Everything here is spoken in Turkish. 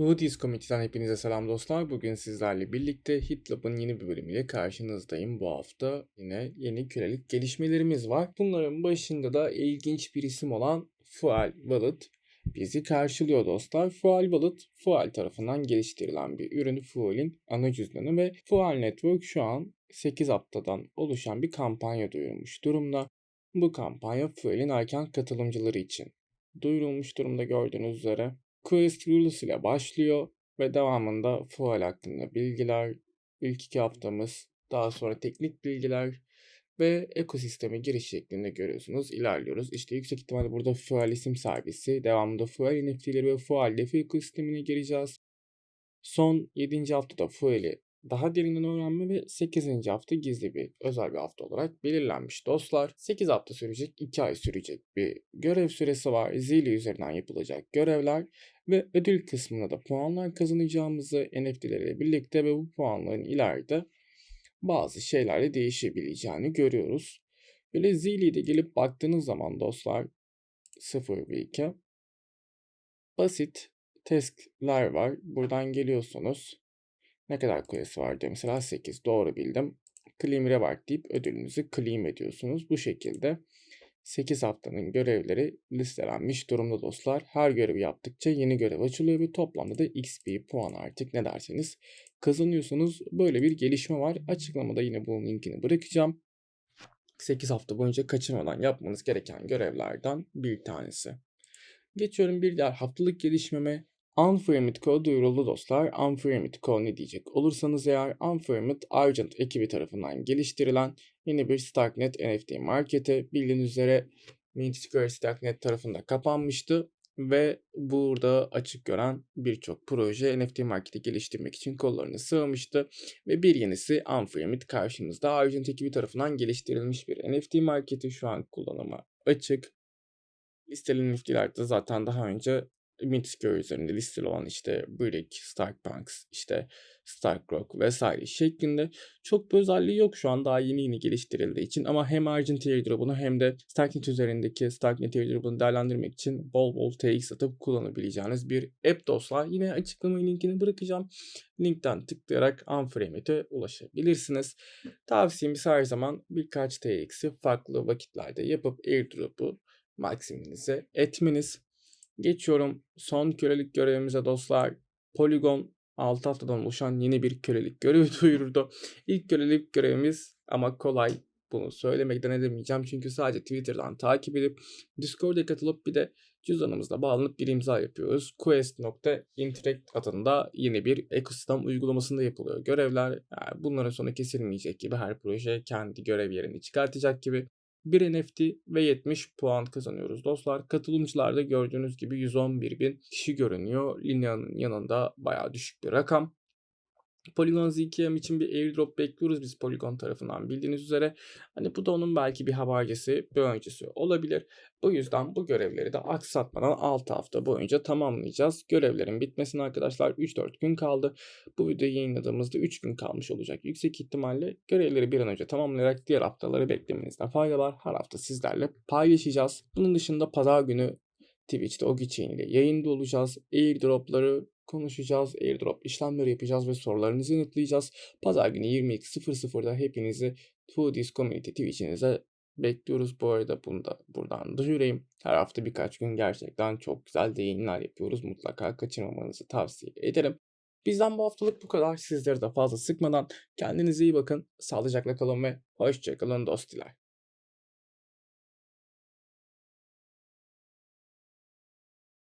Hoodies Community'den hepinize selam dostlar. Bugün sizlerle birlikte HitLab'ın yeni bir bölümüyle karşınızdayım. Bu hafta yine yeni kölelik gelişmelerimiz var. Bunların başında da ilginç bir isim olan Fuel Wallet bizi karşılıyor dostlar. Fuel Wallet, Fuel tarafından geliştirilen bir ürün. Fuel'in ana cüzdanı ve Fuel Network şu an 8 haftadan oluşan bir kampanya duyurmuş durumda. Bu kampanya Fuel'in erken katılımcıları için duyurulmuş durumda gördüğünüz üzere. Quest Rules ile başlıyor ve devamında Fuel hakkında bilgiler, ilk iki haftamız, daha sonra teknik bilgiler ve ekosisteme giriş şeklinde görüyorsunuz. İlerliyoruz. İşte yüksek ihtimalle burada Fuel isim servisi, devamında Fuel NFT'leri ve Fuel DeFi ekosistemine gireceğiz. Son 7. haftada Fuel'i daha derinden öğrenme ve 8. hafta gizli bir özel bir hafta olarak belirlenmiş dostlar. 8 hafta sürecek, 2 ay sürecek bir görev süresi var. Zili üzerinden yapılacak görevler ve ödül kısmında da puanlar kazanacağımızı NFT'leriyle birlikte ve bu puanların ileride bazı şeylerle değişebileceğini görüyoruz. Böyle Zili'de gelip baktığınız zaman dostlar 0 ve 2 basit task'ler var. Buradan geliyorsunuz. Ne kadar kulesi var diyor. Mesela 8 doğru bildim. Claim Reward deyip ödülünüzü claim ediyorsunuz. Bu şekilde 8 haftanın görevleri listelenmiş durumda dostlar. Her görevi yaptıkça yeni görev açılıyor ve toplamda da XP puan artık ne derseniz kazanıyorsunuz. Böyle bir gelişme var. Açıklamada yine bunun linkini bırakacağım. 8 hafta boyunca kaçırmadan yapmanız gereken görevlerden bir tanesi. Geçiyorum bir diğer haftalık gelişmeme. Unframed Co duyuruldu dostlar. Unframed Co ne diyecek olursanız eğer Unframed Argent ekibi tarafından geliştirilen yeni bir Starknet NFT marketi. Bildiğiniz üzere Mint Square Starknet tarafında kapanmıştı ve burada açık gören birçok proje NFT marketi geliştirmek için kollarını sığmıştı ve bir yenisi Unframed karşımızda Argent ekibi tarafından geliştirilmiş bir NFT marketi şu an kullanıma açık. Listeli NFT'lerde zaten daha önce Mintsquare üzerinde listeli olan işte Brick, Starkpunks, işte Starkrock vesaire şeklinde çok bir özelliği yok şu an daha yeni yeni geliştirildiği için ama hem Argent airdrop'unu hem de Starknet üzerindeki Starknet airdrop'unu değerlendirmek için bol bol TX atıp kullanabileceğiniz bir app dostlar. Yine açıklama linkini bırakacağım. Linkten tıklayarak Unframed'e ulaşabilirsiniz. Tavsiyemiz her zaman birkaç TX'i farklı vakitlerde yapıp airdrop'u maksimize etmeniz. Geçiyorum son kölelik görevimize dostlar. Polygon 6 haftadan oluşan yeni bir kölelik görevi duyurdu. İlk kölelik görevimiz ama kolay. Bunu söylemekten edemeyeceğim çünkü sadece Twitter'dan takip edip Discord'a katılıp bir de cüzdanımızla bağlanıp bir imza yapıyoruz. Quest.interact adında yeni bir ekosistem uygulamasında yapılıyor görevler. Yani bunların sonu kesilmeyecek gibi her proje kendi görev yerini çıkartacak gibi bir NFT ve 70 puan kazanıyoruz dostlar. Katılımcılarda gördüğünüz gibi 111 bin kişi görünüyor. Linea'nın yanında bayağı düşük bir rakam. Polygon ZKM için bir airdrop bekliyoruz biz Polygon tarafından bildiğiniz üzere. Hani bu da onun belki bir habercisi, bir öncesi olabilir. Bu yüzden bu görevleri de aksatmadan 6 hafta boyunca tamamlayacağız. Görevlerin bitmesine arkadaşlar 3-4 gün kaldı. Bu videoyu yayınladığımızda 3 gün kalmış olacak. Yüksek ihtimalle görevleri bir an önce tamamlayarak diğer haftaları beklemenizde fayda var. Her hafta sizlerle paylaşacağız. Bunun dışında pazar günü Twitch'te Ogichain ile yayında olacağız. Airdropları konuşacağız, airdrop işlemleri yapacağız ve sorularınızı yanıtlayacağız. Pazar günü 22.00'da hepinizi Foodies Community Twitch'inize bekliyoruz. Bu arada bunu da buradan duyurayım. Her hafta birkaç gün gerçekten çok güzel yayınlar yapıyoruz. Mutlaka kaçırmamanızı tavsiye ederim. Bizden bu haftalık bu kadar. Sizleri de fazla sıkmadan kendinize iyi bakın. Sağlıcakla kalın ve hoşçakalın dostlar.